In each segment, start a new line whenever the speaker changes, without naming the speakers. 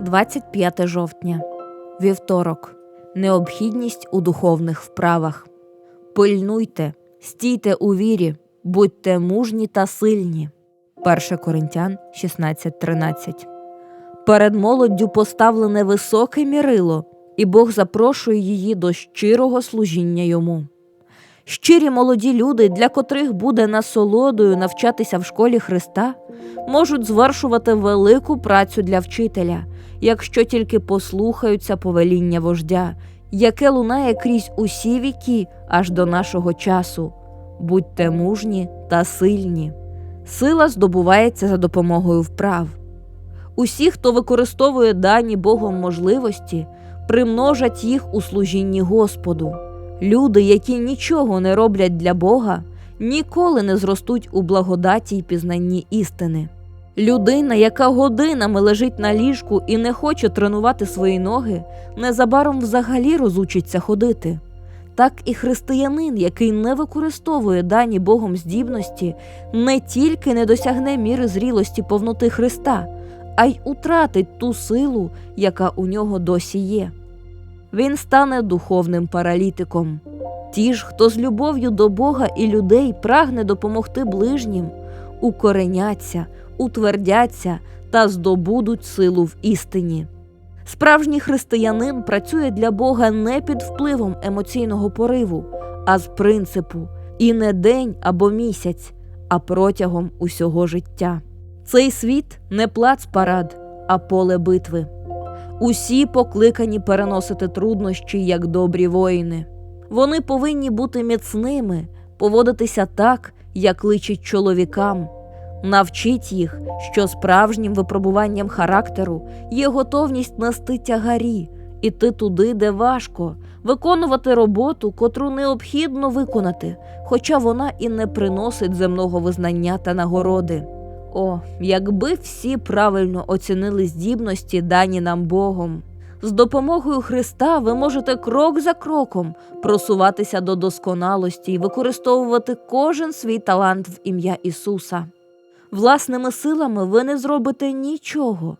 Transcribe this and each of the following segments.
25 жовтня. Вівторок. Необхідність у духовних вправах. Пильнуйте, стійте у вірі, будьте мужні та сильні. 1 Коринтян 16.13. Перед молоддю поставлене високе мірило, і Бог запрошує її до щирого служіння йому. Щирі молоді люди, для котрих буде насолодою навчатися в школі Христа, можуть звершувати велику працю для вчителя, якщо тільки послухаються повеління вождя, яке лунає крізь усі віки аж до нашого часу. Будьте мужні та сильні. Сила здобувається за допомогою вправ. Усі, хто використовує дані Богом можливості, примножать їх у служінні Господу. Люди, які нічого не роблять для Бога, ніколи не зростуть у благодаті й пізнанні істини. Людина, яка годинами лежить на ліжку і не хоче тренувати свої ноги, незабаром взагалі розучиться ходити. Так і християнин, який не використовує дані Богом здібності, не тільки не досягне міри зрілості повноти Христа, а й утратить ту силу, яка у нього досі є. Він стане духовним паралітиком. Ті ж, хто з любов'ю до Бога і людей прагне допомогти ближнім, укореняться, утвердяться та здобудуть силу в істині. Справжній християнин працює для Бога не під впливом емоційного пориву, а з принципу і не день або місяць, а протягом усього життя. Цей світ не плац парад, а поле битви. Усі покликані переносити труднощі як добрі воїни. Вони повинні бути міцними, поводитися так, як личить чоловікам. Навчіть їх, що справжнім випробуванням характеру є готовність нести тягарі, іти туди, де важко, виконувати роботу, котру необхідно виконати, хоча вона і не приносить земного визнання та нагороди. О, якби всі правильно оцінили здібності, дані нам Богом. З допомогою Христа ви можете крок за кроком просуватися до досконалості і використовувати кожен свій талант в ім'я Ісуса. Власними силами ви не зробите нічого,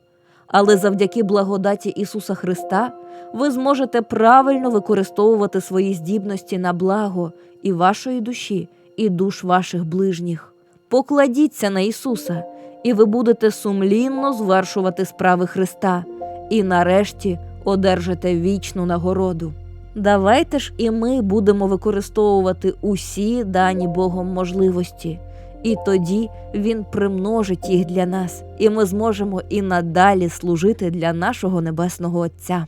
але завдяки благодаті Ісуса Христа ви зможете правильно використовувати свої здібності на благо і вашої душі, і душ ваших ближніх. Покладіться на Ісуса, і ви будете сумлінно звершувати справи Христа, і нарешті одержите вічну нагороду. Давайте ж і ми будемо використовувати усі дані Богом можливості, і тоді Він примножить їх для нас, і ми зможемо і надалі служити для нашого Небесного Отця.